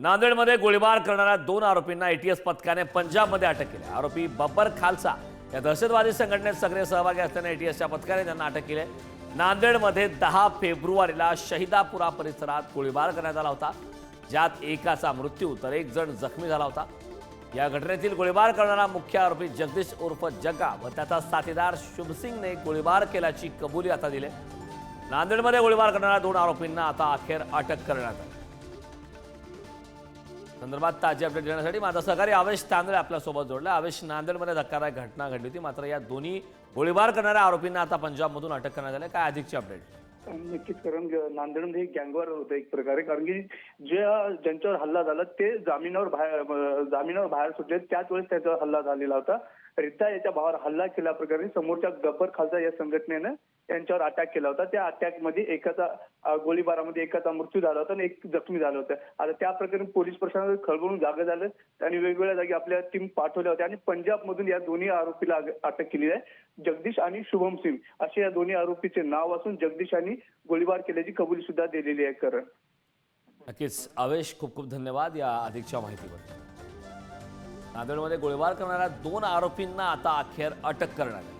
नांदेडमध्ये गोळीबार करणाऱ्या दोन आरोपींना एटीएस पथकाने पंजाबमध्ये अटक केली. आरोपी बब्बर खालसा या दहशतवादी संघटनेत सक्रिय सहभागी असल्याने एटीएसच्या पथकाने त्यांना अटक केली. नांदेडमध्ये दहा फेब्रुवारीला शहिदापुरा परिसरात गोळीबार करण्यात आला होता. ज्यात एकाचा मृत्यू तर एक जण जखमी झाला होता. या घटनेतील गोळीबार करणारा मुख्य आरोपी जगदीश उर्फ जग्गा व त्याचा साथीदार शुभसिंगने गोळीबार केल्याची कबुली आता दिली. नांदेडमध्ये गोळीबार करणाऱ्या दोन आरोपींना आता अखेर अटक करण्यात आली. संदर्भात ताजी अपडेट देण्यासाठी माझा सहकारी आवेश तांदळे आपल्यासोबत जोडला. आवेश नांदेडमध्ये धक्कादायक घटना घडली होती. मात्र या दोन्ही गोळीबार करणाऱ्या आरोपींना आता पंजाबमधून अटक करण्यात आली काय अधिकची अपडेट नक्कीच कारण नांदेडमध्ये एक होतं एक प्रकारे. कारण की ज्या ज्यांच्यावर हल्ला झाला ते जामिनावर बाहेर जामिनावर बाहेर सुटले. त्याच वेळेस त्याच्यावर हल्ला झालेला होता. रिद्धा याच्या भावावर हल्ला केल्या प्रकारे समोरच्या गब्बर खालसा या संघटनेनं त्यांच्यावर अटॅक केला होता. त्या अटॅकमध्ये एकाचा गोळीबारामध्ये एकाचा मृत्यू झाला होता आणि एक जखमी झालं होतं. आता त्या प्रकरणी पोलीस प्रशासन खळबळून जागा झालं आणि वेगवेगळ्या जागी आपल्या टीम पाठवल्या होत्या. आणि पंजाबमधून या दोन्ही आरोपीला अटक केली आहे. जगदीश आणि शुभम सिंग असे या दोन्ही आरोपीचे नाव असून जगदीश आणि गोळीबार केल्याची कबुली सुद्धा दिलेली आहे करण नक्कीच. आवेश खूप खूप धन्यवाद या अधिकच्या माहितीबद्दल. नांदेडमध्ये गोळीबार करणाऱ्या दोन आरोपींना आता अखेर अटक करण्यात आली.